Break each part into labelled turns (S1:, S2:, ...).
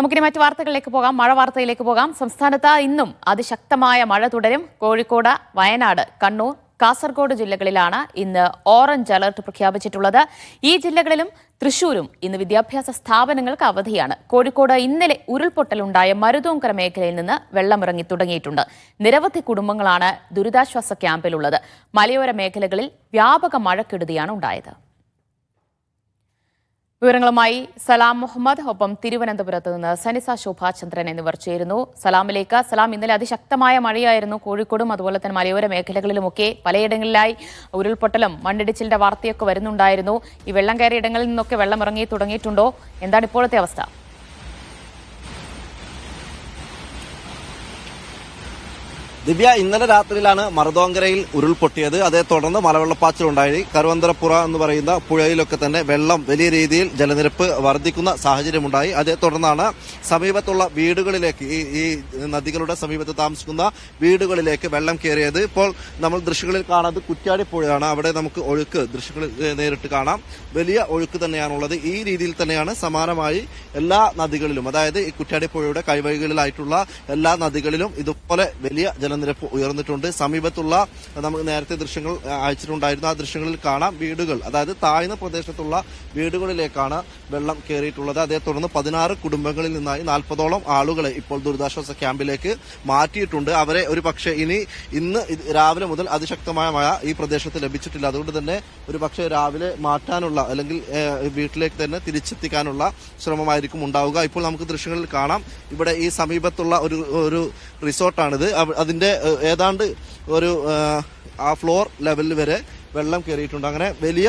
S1: നമുക്കിനി മറ്റു വാർത്തകളിലേക്ക് പോകാം. മഴ വാർത്തയിലേക്ക് പോകാം. സംസ്ഥാനത്ത് ഇന്നും അതിശക്തമായ മഴ തുടരും. കോഴിക്കോട് വയനാട് കണ്ണൂർ കാസർഗോഡ് ജില്ലകളിലാണ് ഇന്ന് ഓറഞ്ച് അലർട്ട് പ്രഖ്യാപിച്ചിട്ടുള്ളത്. ഈ ജില്ലകളിലും തൃശൂരും ഇന്ന് വിദ്യാഭ്യാസ സ്ഥാപനങ്ങൾക്ക് അവധിയാണ്. കോഴിക്കോട് ഇന്നലെ ഉരുൾപൊട്ടലുണ്ടായ മരുതോങ്കര മേഖലയിൽ നിന്ന് വെള്ളമിറങ്ങി തുടങ്ങിയിട്ടുണ്ട്. നിരവധി കുടുംബങ്ങളാണ് ദുരിതാശ്വാസ ക്യാമ്പിലുള്ളത്. മലയോര മേഖലകളിൽ വ്യാപക മഴക്കെടുതിയാണ് ഉണ്ടായത്. വിവരങ്ങളുമായി സലാം മുഹമ്മദ് ഒപ്പം തിരുവനന്തപുരത്ത് നിന്ന് സനിസ ശോഭാചന്ദ്രൻ എന്നിവർ ചേരുന്നു. സലാമിലേക്ക്. സലാം ഇന്നലെ അതിശക്തമായ മഴയായിരുന്നു. കോഴിക്കോടും അതുപോലെ തന്നെ മലയോര മേഖലകളിലുമൊക്കെ പലയിടങ്ങളിലായി ഉരുൾപൊട്ടലും മണ്ണിടിച്ചിലിന്റെ വാർത്തയൊക്കെ വരുന്നുണ്ടായിരുന്നു. ഈ വെള്ളം കയറിയ ഇടങ്ങളിൽ നിന്നൊക്കെ വെള്ളം ഇറങ്ങി തുടങ്ങിയിട്ടുണ്ടോ? എന്താണ് ഇപ്പോഴത്തെ അവസ്ഥ?
S2: ദിവ്യ ഇന്നലെ രാത്രിയിലാണ് മറുതോങ്കരയിൽ ഉരുൾപൊട്ടിയത്. അതേ തുടർന്ന് മലവെള്ളപ്പാച്ചിൽ ഉണ്ടായി. കരുവന്തരപ്പുറ എന്ന് പറയുന്ന പുഴയിലൊക്കെ തന്നെ വെള്ളം വലിയ രീതിയിൽ ജലനിരപ്പ് വർദ്ധിക്കുന്ന സാഹചര്യമുണ്ടായി. അതേ തുടർന്നാണ് സമീപത്തുള്ള വീടുകളിലേക്ക് ഈ നദികളുടെ സമീപത്ത് താമസിക്കുന്ന വീടുകളിലേക്ക് വെള്ളം കയറിയത്. ഇപ്പോൾ നമ്മൾ ദൃശ്യങ്ങളിൽ കാണുന്നത് കുറ്റ്യാടി പുഴയാണ്. അവിടെ നമുക്ക് ഒഴുക്ക് ദൃശ്യങ്ങളിൽ നേരിട്ട് കാണാം. വലിയ ഒഴുക്ക് തന്നെയാണുള്ളത്. ഈ രീതിയിൽ തന്നെയാണ് സമാനമായി എല്ലാ നദികളിലും അതായത് ഈ കുറ്റ്യാടി പുഴയുടെ കൈവഴികളിലായിട്ടുള്ള എല്ലാ നദികളിലും ഇതുപോലെ വലിയ ജലനിരപ്പ് ഉയർന്നിട്ടുണ്ട്. സമീപത്തുള്ള നമുക്ക് നേരത്തെ ദൃശ്യങ്ങൾ അയച്ചിട്ടുണ്ടായിരുന്നു ആ ദൃശ്യങ്ങളിൽ കാണാം വീടുകൾ. അതായത് താഴ്ന്ന പ്രദേശത്തുള്ള വീടുകളിലേക്കാണ് വെള്ളം കയറിയിട്ടുള്ളത് അതേ തുടർന്ന് പതിനാറ് കുടുംബങ്ങളിൽ നിന്നായി നാൽപ്പതോളം ആളുകളെ ഇപ്പോൾ ദുരിതാശ്വാസ ക്യാമ്പിലേക്ക് മാറ്റിയിട്ടുണ്ട്. അവരെ ഒരു പക്ഷേ ഇനി ഇന്ന് രാവിലെ മുതൽ അതിശക്തമായ മഴ ഈ പ്രദേശത്ത് ലഭിച്ചിട്ടില്ല. അതുകൊണ്ട് തന്നെ ഒരു പക്ഷേ രാവിലെ മാറ്റാനുള്ള അല്ലെങ്കിൽ വീട്ടിലേക്ക് തന്നെ തിരിച്ചെത്തിക്കാനുള്ള ശ്രമമായിരിക്കും ഉണ്ടാവുക. ഇപ്പോൾ നമുക്ക് ദൃശ്യങ്ങളിൽ കാണാം. ഇവിടെ ഈ സമീപത്തുള്ള ഒരു ഒരു റിസോർട്ടാണിത്. അതിന്റെ ഏഹ്, ഏതാണ്ട് ഒരു ആ ഫ്ലോർ ലെവലിൽ വരെ വെള്ളം കയറിയിട്ടുണ്ട് അങ്ങനെ വലിയ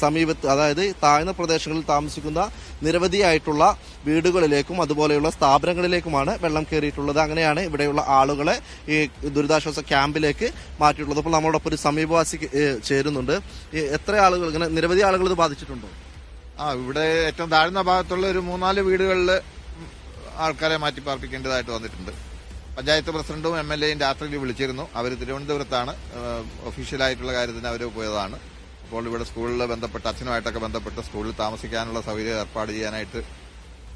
S2: സമീപത്ത് അതായത് താഴ്ന്ന പ്രദേശങ്ങളിൽ താമസിക്കുന്ന നിരവധിയായിട്ടുള്ള വീടുകളിലേക്കും അതുപോലെയുള്ള സ്ഥാപനങ്ങളിലേക്കുമാണ് വെള്ളം കയറിയിട്ടുള്ളത് അങ്ങനെയാണ് ഇവിടെയുള്ള ആളുകളെ ഈ ദുരിതാശ്വാസ ക്യാമ്പിലേക്ക് മാറ്റിയിട്ടുള്ളത്. അപ്പോൾ നമ്മളോടൊപ്പം ഒരു സമീപവാസി ചേരുന്നുണ്ട്. എത്ര ആളുകൾ ഇങ്ങനെ നിരവധി ആളുകൾ ഇത് ബാധിച്ചിട്ടുണ്ടോ?
S3: ആ ഇവിടെ ഏറ്റവും താഴ്ന്ന ഭാഗത്തുള്ള ഒരു മൂന്നാൽ വീടുകളിൽ ആൾക്കാരെ മാറ്റി പാർപ്പിക്കേണ്ടതായിട്ട് വന്നിട്ടുണ്ട്. പഞ്ചായത്ത് പ്രസിഡന്റും എം എൽ എയും രാത്രിയിൽ വിളിച്ചിരുന്നു. അവർ തിരുവനന്തപുരത്താണ് ഒഫീഷ്യലായിട്ടുള്ള കാര്യത്തിന് അവർ പോയതാണ്. അപ്പോൾ ഇവിടെ സ്കൂളിൽ ബന്ധപ്പെട്ട് അച്ഛനുമായിട്ടൊക്കെ ബന്ധപ്പെട്ട് സ്കൂളിൽ താമസിക്കാനുള്ള സൗകര്യം ഏർപ്പാട് ചെയ്യാനായിട്ട്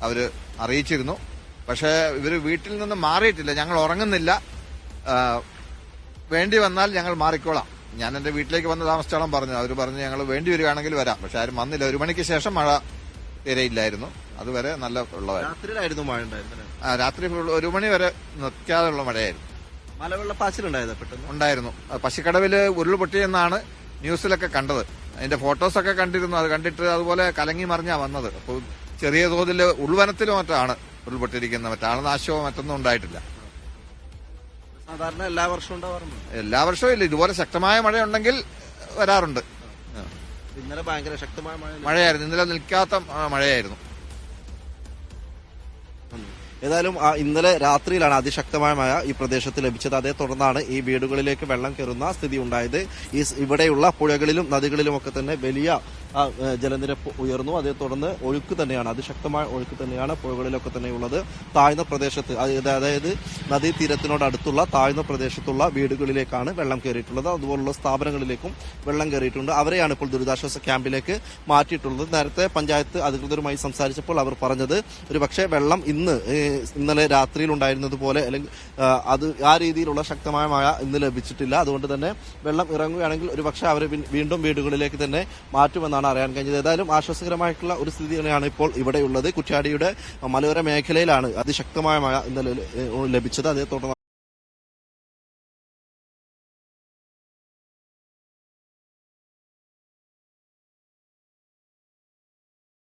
S3: അവർ അറിയിച്ചിരുന്നു. പക്ഷേ ഇവർ വീട്ടിൽ നിന്ന് മാറിയിട്ടില്ല. ഞങ്ങൾ ഉറങ്ങുന്നില്ല. വേണ്ടി വന്നാൽ ഞങ്ങൾ മാറിക്കോളാം. ഞാൻ എന്റെ വീട്ടിലേക്ക് വന്ന് താമസിച്ചോളാം പറഞ്ഞു. അവർ പറഞ്ഞു ഞങ്ങൾ വേണ്ടി വരികയാണെങ്കിൽ വരാം. പക്ഷെ ആരും വന്നില്ല. ഒരു മണിക്ക് ശേഷം മഴ തീരെ ഇല്ലായിരുന്നു അതുവരെ നല്ല വെള്ളമായിരുന്നു
S2: രാത്രിയിലായിരുന്നു മഴ ഉണ്ടായിരുന്നത്
S3: ആ, രാത്രി full ഒരു മണി വരെ നിൽക്കാതെയുള്ള മഴയായിരുന്നു.
S2: മലവെള്ളപ്പാച്ചിലുണ്ടായത് പെട്ടെന്ന്?
S3: ഉണ്ടായിരുന്നു. ആ, പശുക്കടവിൽ ഉരുൾപൊട്ടിയെന്നാണ് ന്യൂസിലൊക്കെ കണ്ടത്. അതിന്റെ ഫോട്ടോസൊക്കെ കണ്ടിരുന്നു. അത് കണ്ടിട്ട് അതുപോലെ കലങ്ങി മറിഞ്ഞാ വന്നത്. അപ്പോൾ ചെറിയ തോതിൽ ഉൾവനത്തിലും മറ്റാണ് ഉരുൾപൊട്ടിയിരിക്കുന്നത് മറ്റാളനാശമോ മറ്റൊന്നും ഉണ്ടായിട്ടില്ല.
S2: സാധാരണ എല്ലാ വർഷവും ഉണ്ടാവാറുണ്ട്?
S3: എല്ലാ വർഷവും ഇല്ല. ഇതുപോലെ ശക്തമായ മഴയുണ്ടെങ്കിൽ വരാറുണ്ട്.
S2: ഇന്നലെ ഭയങ്കര ശക്തമായ മഴ
S3: മഴയായിരുന്നു. ഇന്നലെ നിൽക്കാത്ത മഴയായിരുന്നു.
S2: ഏതായാലും ഇന്നലെ രാത്രിയിലാണ് അതിശക്തമായ മഴ ഈ പ്രദേശത്ത് ലഭിച്ചത്. അതേ തുടർന്നാണ് ഈ വീടുകളിലേക്ക് വെള്ളം കയറുന്ന സ്ഥിതി ഉണ്ടായത്. ഈ ഇവിടെയുള്ള പുഴകളിലും നദികളിലും ഒക്കെ തന്നെ വലിയ ആ, ജലനിരപ്പ് ഉയർന്നു. അതേ തുടർന്ന് ഒഴുക്ക് തന്നെയാണ്. അതിശക്തമായ ഒഴുക്ക് തന്നെയാണ് പുഴകളിലൊക്കെ തന്നെയുള്ളത് താഴ്ന്ന പ്രദേശത്ത് അതായത് നദീതീരത്തിനോടടുത്തുള്ള താഴ്ന്ന പ്രദേശത്തുള്ള വീടുകളിലേക്കാണ് വെള്ളം കയറിയിട്ടുള്ളത്. അതുപോലുള്ള സ്ഥാപനങ്ങളിലേക്കും വെള്ളം കയറിയിട്ടുണ്ട്. അവരെയാണ് ഇപ്പോൾ ദുരിതാശ്വാസ ക്യാമ്പിലേക്ക് മാറ്റിയിട്ടുള്ളത്. നേരത്തെ പഞ്ചായത്ത് അധികൃതരുമായി സംസാരിച്ചപ്പോൾ അവർ പറഞ്ഞത് ഒരു പക്ഷേ വെള്ളം ഇന്ന് ഇന്നലെ രാത്രിയിൽ ഉണ്ടായിരുന്നതുപോലെ അല്ലെങ്കിൽ അത് ആ രീതിയിലുള്ള ശക്തമായ മഴ ഇന്ന് ലഭിച്ചിട്ടില്ല. അതുകൊണ്ട് തന്നെ വെള്ളം ഇറങ്ങുകയാണെങ്കിൽ ഒരു പക്ഷേ അവരെ വീണ്ടും വീടുകളിലേക്ക് തന്നെ മാറ്റുമെന്നാണ് അറിയാൻ കഴിഞ്ഞത്. ഏതായാലും ആശ്വാസകരമായിട്ടുള്ള ഒരു സ്ഥിതി തന്നെയാണ് ഇപ്പോൾ ഇവിടെയുള്ളത്. കുറ്റ്യാടിയുടെ മലയോര മേഖലയിലാണ് അതിശക്തമായ മഴ ഇന്നലെ ലഭിച്ചത്. അതേ തുടർന്ന്